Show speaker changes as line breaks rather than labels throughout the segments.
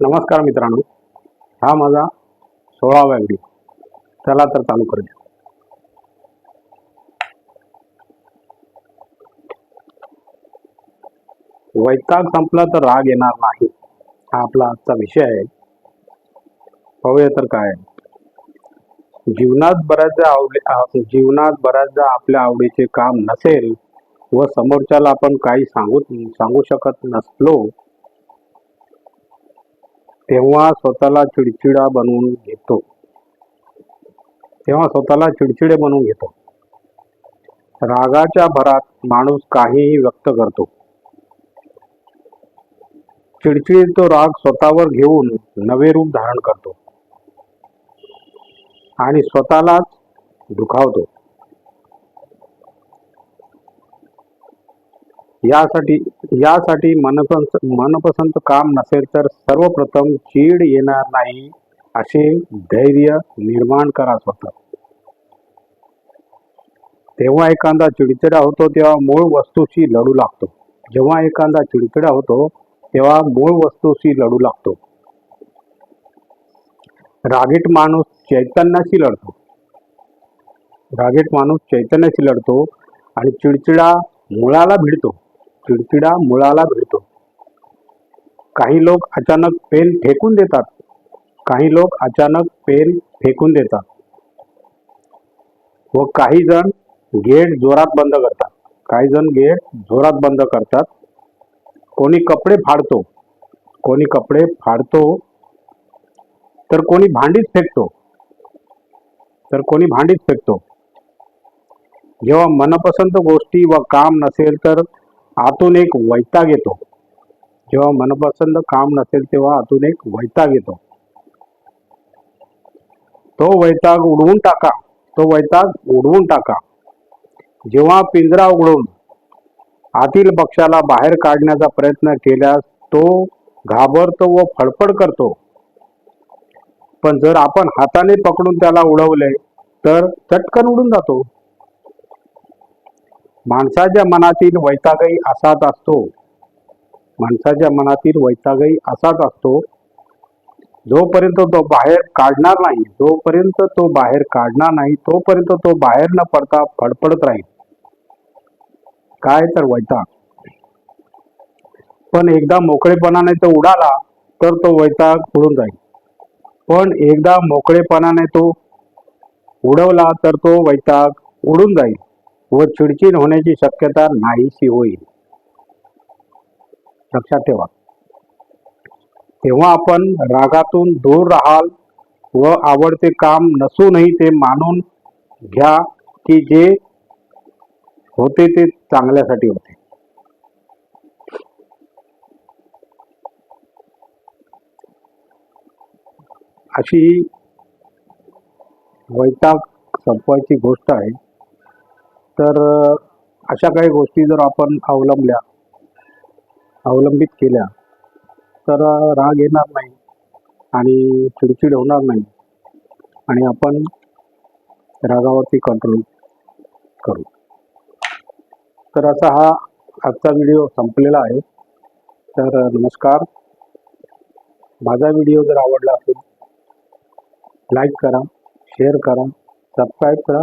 नमस्कार मित्रांनो. हा माझा सोळावा व्हिडिओ चला तर चालू करूया. वैताग संपला तर राग येणार नाही. हा आपला आजचा विषय आहे. पाहूया तर काय आहे. जीवनात बऱ्याचदा आवडी जीवनात बऱ्याचदा आपल्या आवडीचे काम नसेल व समोरच्याला आपण काही सांगू सांगू शकत नसलो तेव्हा स्वतःला चिडचिडा बनवून घेतो. तेव्हा स्वतःला चिडचिडे बनवून घेतो. रागाच्या भरात माणूस काहीही व्यक्त करतो. चिडचिड तो राग स्वतःवर घेऊन नवे रूप धारण करतो. आणि स्वतःलाच दुखावतो. यासाठी यासाठी मनपसंत मनपसंत काम नसेल तर सर्वप्रथम चीड येणार नाही असे धैर्य निर्माण करा स्वतः. तेव्हा एखादा चिडचिडा होतो तेव्हा मूळ वस्तूशी लढू लागतो. जेव्हा एखादा चिडचिडा होतो तेव्हा मूळ वस्तूशी लढू लागतो. रागीट माणूस चैतन्याशी लढतो. रागीट माणूस चैतन्याशी लढतो आणि चिडचिडा मुळाला भिडतो. चिडचिडा मुळाला भिडतो. काही लोक अचानक पेन फेकून देतात. काही लोक अचानक पेन फेकून देतात. व काही जण गेट जोरात बंद करतात. काही जण गेट जोरात बंद करतात. कोणी कपडे फाडतो. कोणी कपडे फाडतो. तर कोणी भांडीच फेकतो. तर कोणी भांडीच फेकतो. जेव्हा मनपसंत गोष्टी व काम नसेल तर आतून एक वैताग येतो. जेव्हा मनपसंत काम नसेल तेव्हा आतून एक वैताग येतो. तो वैताग उडवून टाका. तो वैताग उडवून टाका. जेव्हा पिंजरा उघडून आतील पक्षाला बाहेर काढण्याचा प्रयत्न केल्यास तो घाबरतो व फडफड करतो. पण जर आपण हाताने पकडून त्याला उडवले तर चटकन उडून जातो. माणसाच्या मनातील वैतागही असाच असतो. माणसाच्या मनातील वैतागही असाच असतो. जोपर्यंत तो बाहेर काढणार नाही जोपर्यंत तो बाहेर काढणार नाही तोपर्यंत तो बाहेर न पडता फडफडत राहील. काय तर वैताग. पण एकदा मोकळेपणाने तो उडाला तर तो वैताग उडून जाईल. पण एकदा मोकळेपणाने तो उडवला तर तो वैताग उडून जाईल. व चिडचिड होण्याची शक्यता नाहीशी होईल. लक्षात ठेवा. तेव्हा आपण रागातून दूर राहाल व आवडते काम नसूनही ते मानून घ्या की जे होते ते चांगल्यासाठी होते. अशी वैताग संपवायची गोष्ट आहे. तर अशा काही गोष्टी जर आपण अवलंबल्या अवलंबित केल्या तर राग येणार नाही आणि चिडचिड होणार नाही आणि आपण रागावरती कंट्रोल करू. तर असा हा आजचा व्हिडिओ संपलेला आहे. तर नमस्कार. माझा व्हिडिओ जर आवडला असेल लाईक करा शेअर करा सबस्क्राईब करा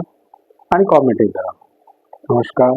आणि कॉमेंटही करा. नमस्कार.